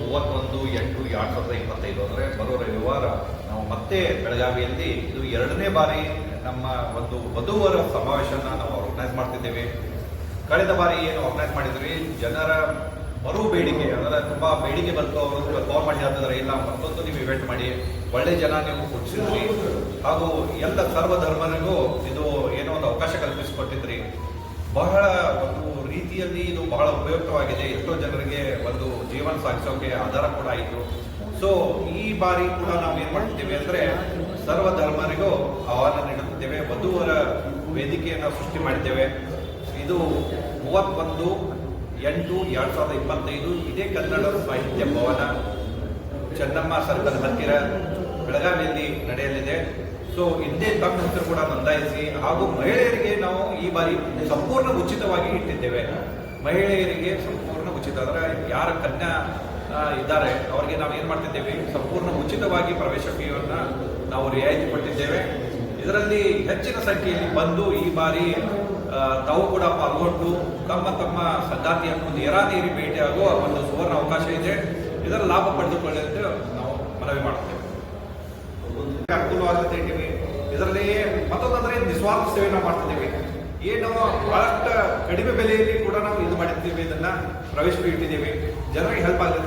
ಮೂವತ್ತೊಂದು ಎಂಟು, ಎರಡು ಸಾವಿರದ ಇಪ್ಪತ್ತೈದು ಅಂದರೆ ಬರೋ ರವಿವಾರ ನಾವು ಮತ್ತೆ ಬೆಳಗಾವಿಯಲ್ಲಿ ಇದು ಎರಡನೇ ಬಾರಿ ನಮ್ಮ ಒಂದು ವಧುವರ ಸಮಾವೇಶನ ನಾವು ಆರ್ಗನೈಸ್ ಮಾಡ್ತಿದ್ದೇವೆ. ಕಳೆದ ಬಾರಿ ಏನು ಆರ್ಗನೈಸ್ ಮಾಡಿದ್ರಿ ಜನರ ಮರು ಬೇಡಿಕೆ, ಅಂದರೆ ತುಂಬಾ ಬೇಡಿಕೆ ಬಂತು. ಅವರು ಕಾಲ್ ಮಾಡಿ ಹೇಳ್ತಿದ್ರೆ ಇಲ್ಲ, ಮತ್ತೊಂದು ನೀವು ಇವೆಂಟ್ ಮಾಡಿ, ಒಳ್ಳೆ ಜನ ನೀವು ಕೊಡಿಸಿದ್ರಿ. ಹಾಗೂ ಎಲ್ಲ ಸರ್ವ ಧರ್ಮನಿಗೂ ಇದು ಏನೋ ಒಂದು ಅವಕಾಶ ಕಲ್ಪಿಸಿಕೊಟ್ಟಿದ್ರಿ. ಬಹಳ ಒಂದು ರೀತಿಯಲ್ಲಿ ಇದು ಬಹಳ ಉಪಯುಕ್ತವಾಗಿದೆ. ಎಷ್ಟೋ ಜನರಿಗೆ ಜೀವನ ಸಾಗಿಸೋಕೆ ಆಧಾರ ಕೂಡ ಆಯಿತು ಸೊ ಈ ಬಾರಿ ಕೂಡ ನಾವು ಏನ್ ಮಾಡ್ತಿದ್ದೇವೆ ಅಂದ್ರೆ ಸರ್ವ ಧರ್ಮರಿಗೂ ಆಹ್ವಾನ ನೀಡುತ್ತೇವೆ ವಧುವರ ವೇದಿಕೆಯನ್ನು ಸೃಷ್ಟಿ ಮಾಡಿದ್ದೇವೆ. ಇದು ಮೂವತ್ತೊಂದು ಎಂಟು ಎರಡ್ ಸಾವಿರದ ಇಪ್ಪತ್ತೈದು ಇದೇ ಕನ್ನಡ ಸಾಹಿತ್ಯ ಭವನ ಚೆನ್ನಮ್ಮ ಸರ್ಕಲ್ ಹತ್ತಿರ ಬೆಳಗಾವಿಯಲ್ಲಿ ನಡೆಯಲಿದೆ. ಸೊ ಹಿಂದೆ ತಮ್ಮ ಹೆಸರು ಕೂಡ ನೋಂದಾಯಿಸಿ ಹಾಗೂ ಮಹಿಳೆಯರಿಗೆ ನಾವು ಈ ಬಾರಿ ಸಂಪೂರ್ಣ ಉಚಿತವಾಗಿ ಇಟ್ಟಿದ್ದೇವೆ. ಮಹಿಳೆಯರಿಗೆ ಸಂಪೂರ್ಣ ಉಚಿತ, ಅಂದರೆ ಯಾರ ಕನ್ಯಾ ಇದ್ದಾರೆ, ಅವರಿಗೆ ನಾವು ಏನು ಮಾಡ್ತಿದ್ದೇವೆ? ಸಂಪೂರ್ಣ ಉಚಿತವಾಗಿ ಪ್ರವೇಶ ಫೀಯನ್ನು ನಾವು ರಿಯಾಯಿತಿ ಕೊಟ್ಟಿದ್ದೇವೆ. ಇದರಲ್ಲಿ ಹೆಚ್ಚಿನ ಸಂಖ್ಯೆಯಲ್ಲಿ ಬಂದು ಈ ಬಾರಿ ತಾವು ಕೂಡ ಪಾಲ್ಗೊಂಡು ತಮ್ಮ ತಮ್ಮ ಸಂಗಾತಿಯನ್ನು ನೇರಾನೇರಿ ಭೇಟಿಯಾಗುವ ಒಂದು ಸುವರ್ಣ ಅವಕಾಶ ಇದೆ. ಇದರ ಲಾಭ ಪಡೆದುಕೊಳ್ಳಿ ನಾವು ಮನವಿ ಮಾಡುತ್ತೇವೆ. ಅನುಕೂಲವಾಗುತ್ತೆ ಇದ್ದೀವಿ ಇದರಲ್ಲಿ ಮತ್ತೊಂದಂದ್ರೆ ನಿಸ್ವಾರ್ಥ ಸೇವೆ ನಾವು ಮಾಡ್ತಿದ್ದೀವಿ. ಏನು ಬಹಳಷ್ಟು ಕಡಿಮೆ ಬೆಲೆಯಲ್ಲಿ ಕೂಡ ನಾವು ಮಾಡಿರ್ತೀವಿ ಇದನ್ನ ಪ್ರವೇಶ ಇಟ್ಟಿದ್ದೀವಿ. ಜನರಿಗೆ ಹೆಲ್ಪ್ ಮಾಡಿದ್ದೀವಿ